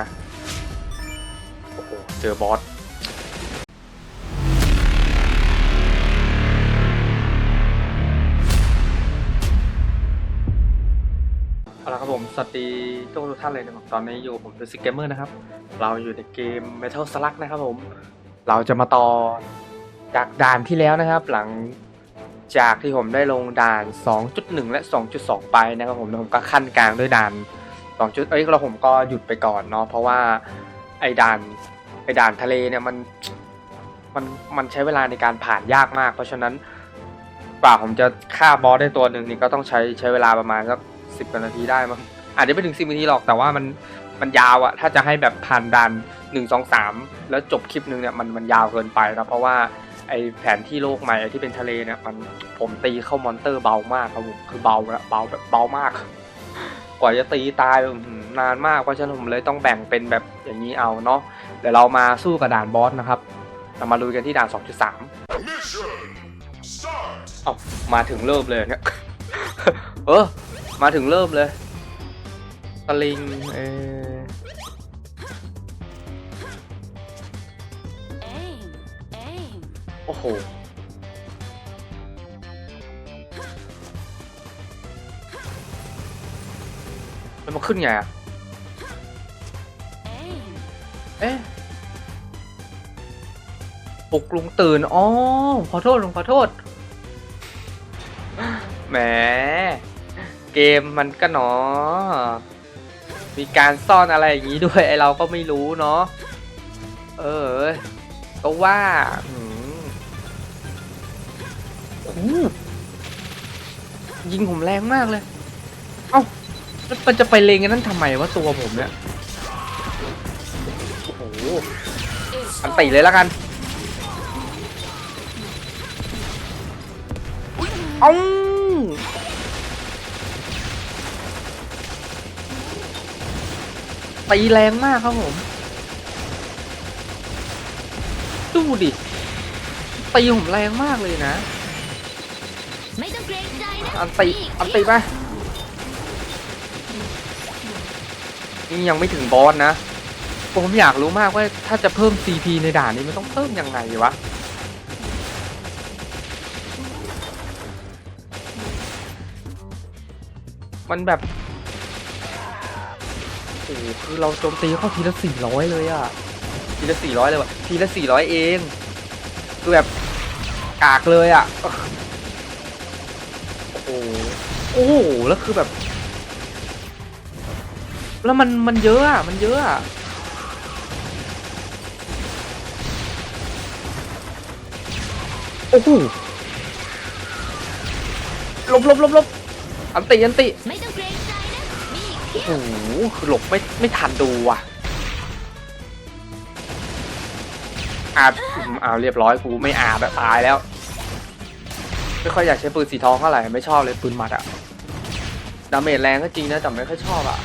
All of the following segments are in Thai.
นะ โอ้โห เจอบอสเอาละครับผม สวัสดีทุกท่านเลยนะครับตอนนี้อยู่ผมเป็นซิกเกมเมอร์นะครับ เราอยู่ในเกม Metal Slug นะครับผม เราจะมาต่อจากด่านที่แล้วนะครับ หลังจากที่ผมได้ลงด่าน 2.1 และ 2.2 ไปนะครับผมผมก็ขั้นกลางด้วยด่าน 2จุดเอ้ยแล้วผมก็หยุดไปก่อนเนาะเพราะว่าไอ้ด่านไอ้ด่านทะเลเนี่ยมันมันมันใช้เวลาในการผ่านยากมาก เพราะฉะนั้นกว่าผมจะฆ่าบอสได้ตัวหนึ่งนี่ก็ต้องใช้ใช้เวลาประมาณสักสิบนาทีได้มั้งอาจจะไม่ถึงสิบนาทีหรอกแต่ว่ามันมันยาวอะถ้าจะให้แบบผ่านด่านหนึ่งสองสามแล้วจบคลิปหนึ่งเนี่ยมันมันยาวเกินไปนะเพราะว่าไอแผนที่โลกใหม่ที่เป็นทะเลเนี่ยมันผมตีเข้ามอนเตอร์เบามากครับผมคือเบาละเบาแบบเบามาก กว่าจะตีตายแบบอื้อหือนานมากเพราะฉะนั้นผมเลยต้องแบ่งเป็นแบบอย่างนี้เอาเนาะเดี๋ยวเรามาสู้กับด่านบอสนะครับเรามาลุยกันที่ด่าน 2.3 Mission start. เอ้ามาถึงเริ่มเลยเนี่ยเออมาถึงเริ่มเลยสลิงเออ Aim, aim. โอ้โห แล้วมันขึ้นไงอะ Aim. เอ๊ะปลุกลุงตื่น อ๋อ ขอโทษลุงขอโทษ แหม เกมมันก็เนาะมีการซ่อนอะไรอย่างนี้ด้วย ไอเราก็ไม่รู้เนาะ เออ ก็ว่าอืมโอ้โหยิงผมแรงมากเลย เอ้าแล้ว มันจะไปเลงกันนั่นทำไมวะตัวผมเนี่ยโอ้โห It's อันติเลยแล้วกันเอ้าตีแรงมากครับผม ดูดิตีผมแรงมากเลยนะไม่ต้องเกรงใจนะอันติอันติไป นี่ยังไม่ถึงบอสนะ ผมอยากรู้มากว่าถ้าจะเพิ่ม CP ในด่านนี้มันต้องเพิ่มยังไงวะมันแบบโอ้คือเราโจมตีเข้าทีละสี่ร้อยเลยอะทีละสี่ร้อยเลยวะทีละสี่ร้อยเองคือแบบกากเลยอะโอ้โหโอ้โหแล้วคือแบบ แล้วมันมันเยอะอะมันเยอะอะโอ้โหหลบหลบหลบหลบอันติอันติไม่ต้องเกรงใจนะมีอีกเพียโอ้บโหคือหลบไม่ไม่ทันดูว่ะอาบอืมอ้าวเรียบร้อยกูไม่อาบแบบตายแล้ว ไม่ค่อยอยากใช้ปืนสีทองเท่าไหร่ไม่ชอบเลยปืนหมัดอะดาเมจแรงก็จริงนะแต่ไม่ค่อยชอบอะ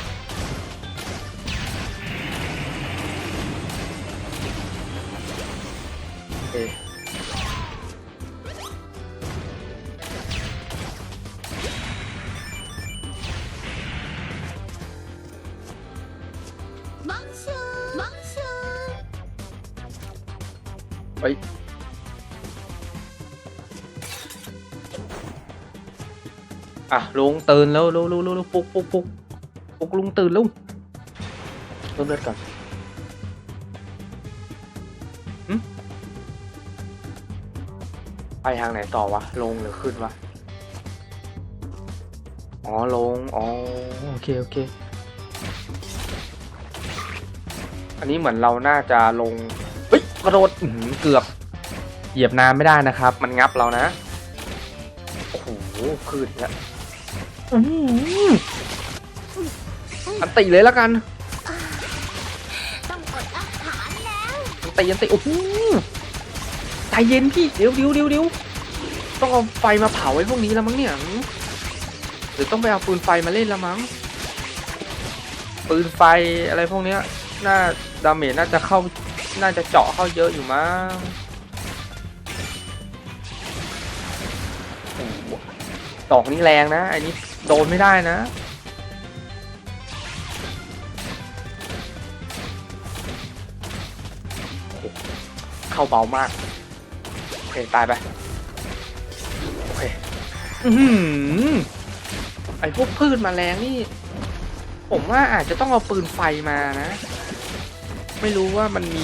เฮ้ยอะลุงตื่นแล้วลุงลุงลุงปลุกปลุกปลุกปลุกลุงตื่นลุงเริ่มเลือดก่อนหึไปทางไหนต่อวะ ลงหรือขึ้นวะ อ๋อ ลง อ๋อ โอเค โอเค อันนี้เหมือนเราน่าจะลงเฮ้ยก ระโดดอื้อหือเกือบ เหยียบน้ำไม่ได้นะครับ มันงับเรานะ โอ้โหขึ้นแล้วอื้อหืออันติเลยแล้วกันต้องอดอาหารแล้วอันติอันติโอ้โหใจเย็นพี่เดี๋ยวเดี๋ยวเดี๋ยวเดี๋ยวต้องเอาไฟมาเผาไว้พวกนี้แล้วมั้งเนี่ยหรือต้องไปเอาปืนไฟมาเล่นแล้วมั้งปืนไฟอะไรพวกเนี้ยน่าดาเมจน่าจะเข้า น่าจะเจาะเข้าเยอะอยู่มั้งโอ้โหดอกนี้แรงนะ อันนี้โดนไม่ได้นะ เข้าเบามาก โอเค ตายไป โอเค อือหือไอพวกพืชแมลงนี่ ผมว่าอาจจะต้องเอาปืนไฟมานะ ไม่รู้ว่ามันมี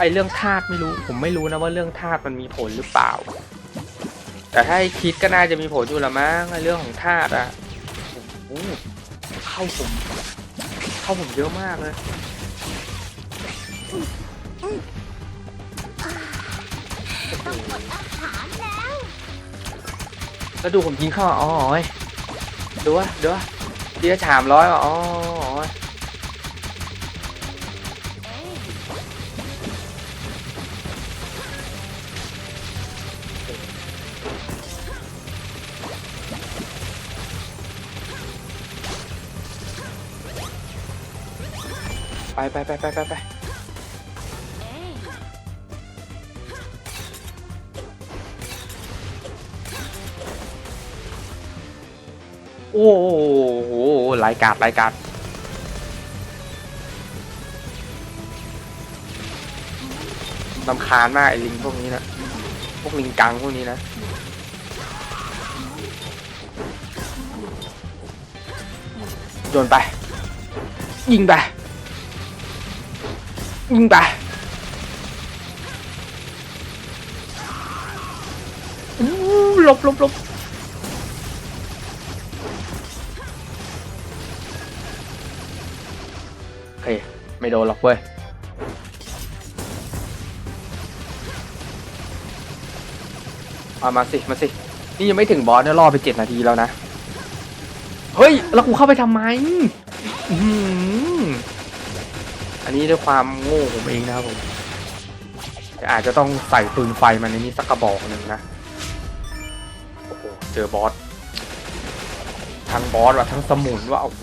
ไอเรื่องธาตุไม่รู้ ผมไม่รู้นะว่าเรื่องธาตุมันมีผลหรือเปล่า แต่ถ้าให้คิดก็น่าจะมีผลอยู่ละมั้งไอเรื่องของธาตุอะโอ้โหเข้าผมเข้าผมเยอะมากเลยต้องอดอาหารแล้วแล้วดูผมยิงเข้าอ๋อโอ้ยดูวะดูวะเดียวฉามร้อยอ๋อ ไปไปไปไปไปไปโอ้โหรายการรายการลำคาญมากไอ้ลิงพวกนี้นะพวกลิงกังพวกนี้นะโยนไป ยิงไป ยิงไปอู้หลบหลบหลบโอเค ไม่โดนหรอกเว้ยเอามาสิ มาสิ นี่ยังไม่ถึงบอสเนี่ยรอไปเจ็ดนาทีแล้วนะ เฮ้ย แล้วกูเข้าไปทำไม อื้อหื ออันนี้ด้วยความโง่ผมเองนะครับผมแต่อาจจะต้องใส่ปืนไฟมาในนี้สักกระบอกหนึ่งนะโอ้โหเจอบอสทั้งบอสว่ะทั้งสมุนว่ะโอ้โห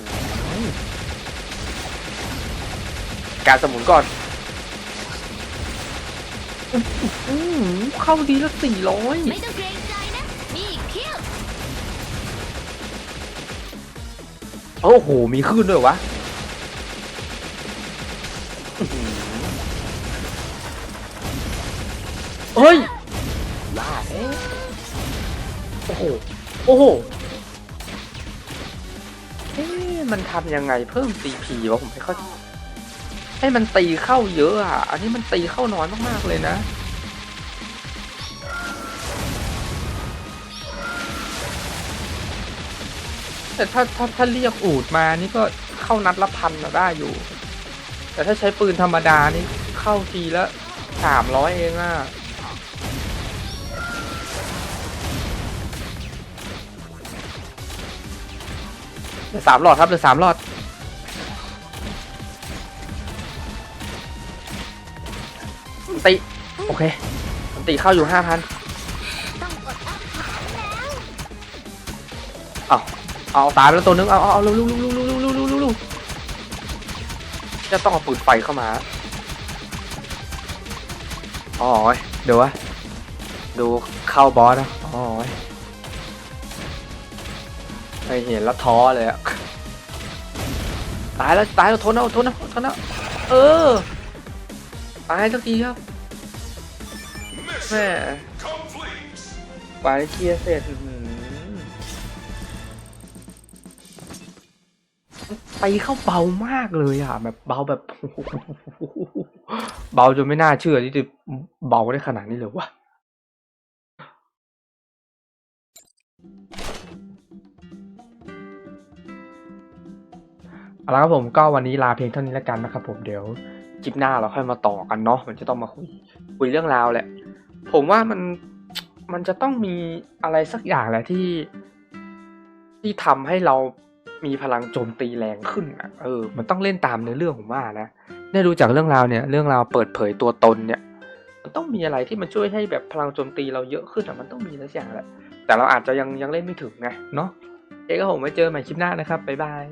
การสมุนก่อนอื้อหือเข้าดีละสี่ร้อยไม่ต้องเกรงใจนะมีอีกเพียบโอ้โหมีขึ้นด้วยวะ เฮ้ยว่าเอ๊ะโอ้โห โอ้โห เอ๊ะมันทำยังไงเพิ่ม CP วะผมไม่เข้าให้มันตีเข้าเยอะอะ อันนี้มันตีเข้าน้อยมากๆเลยนะ แต่ถ้าถ้าถ้าเรียกอูดมานี่ก็เข้านัดละพันน่ะได้อยู่ แต่ถ้าใช้ปืนธรรมดานี่เข้าทีละสามร้อยเองอะ ลือสามหลอดครับเหลือสามหลอดตีโอเคมันตีเข้าอยู่ห้าพันเอาเอาตายไปแล้วตัวนึงเอาเอาเอาเร็วเร็วเร็วเร็วเร็วเร็วเร็วเร็วเร็วจะต้องเอาปืนไฟเข้ามาอ๋อเดี๋ยววะดูเข้าบอสนะอ๋อ ไม่เห็นแล้วท้อเลยอะตายแล้วตายแล้วทนเอาทนเอาทนเอาเออตายสักทีครับแม่ Mission complete. กว่าเคลียร์เสร็จอื้อหือตีเข้าเบามากเลยอะ แบบเบาแบบเบาจนไม่น่าเชื่อที่จะเบาได้ขนาดนี้เลยวะ เอาละครับผมก็วันนี้ลาเพียงเท่านี้แล้วกันนะครับผมเดี๋ยวคลิปหน้าเราค่อยมาต่อกันเนาะมันจะต้องมาคุยคุยเรื่องราวแหละ ผมว่ามันมันจะต้องมีอะไรสักอย่างแหละที่ ที่ทำให้เรามีพลังโจมตีแรงขึ้นอะเออ มันต้องเล่นตามเนื้อเรื่องผมว่านะได้ดูจากเรื่องราวเนี่ย เรื่องราวเปิดเผยตัวตนเนี่ย มันต้องมีอะไรที่มันช่วยให้แบบพลังโจมตีเราเยอะขึ้นอะมันต้องมีสักอย่างแหละแต่เราอาจจะยังยังเล่นไม่ถึงไงเนาะเอ้ก็ผมไว้เจอใหม่คลิปหน้านะครับบ๊ายบาย